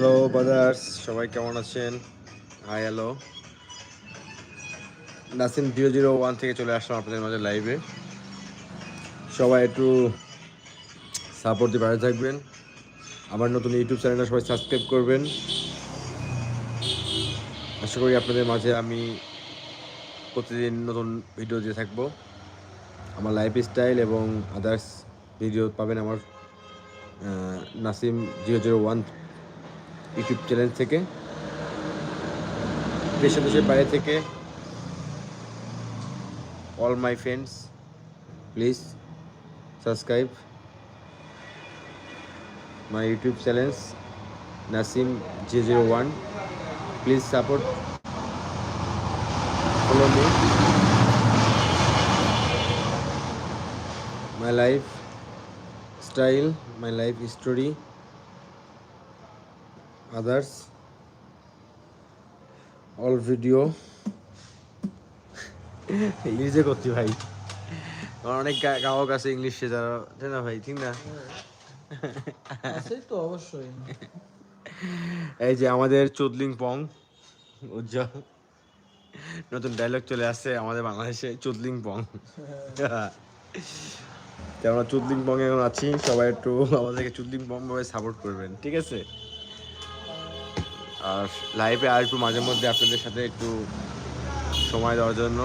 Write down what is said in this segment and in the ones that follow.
Hello বাদার্স সবাই কেমন আছেন? Hi hello Nasim zero zero one থেকে চলে আসলাম আপনাদের মাঝে লাইভে সবাই একটু সাপোর্ট দিয়ে বাইরে থাকবেন। আমার নতুন ইউটিউব চ্যানেলটা সবাই সাবস্ক্রাইব করবেন। আশা করি আপনাদের মাঝে আমি প্রতিদিন নতুন ভিডিও দিয়ে থাকব। আমার লাইফ স্টাইল এবং আদার্স ভিডিও পাবেন আমার Nasim zero zero one YouTube channel থেকে দেশে দেশের বাইরে থেকে all my friends please subscribe my YouTube channel Nasim G zero one please support follow me my life style, my life story others. All video. ইংলিশে করছি ভাই। আমার অনেক গা- গায়ক আছে ইংলিশে যারা তাই না ভাই ঠিক না? তো অবশ্যই। এই যে আমাদের চুদলিং পং উজ্জ্বল। নতুন ডায়লগ চলে আসছে আমাদের বাংলাদেশে চুদলিং পং। আমরা চুদলিং পং এখন আছি সবাই একটু আমাদেরকে চুদলিং পং ভাবে সাপোর্ট করবেন ঠিক আছে? লাইভে আসব মাঝে মধ্যে আপনাদের সাথে একটু সময় দেওয়ার জন্য।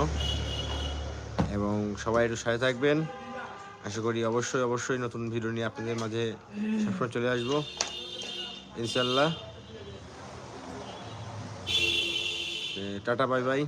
এবং সবাই একটু সাথে থাকবেন। আশা করি অবশ্যই অবশ্যই নতুন ভিডিও নিয়ে আপনাদের মাঝে সবসময় চলে আসব। ইনশাল্লাহ টাটা বাই বাই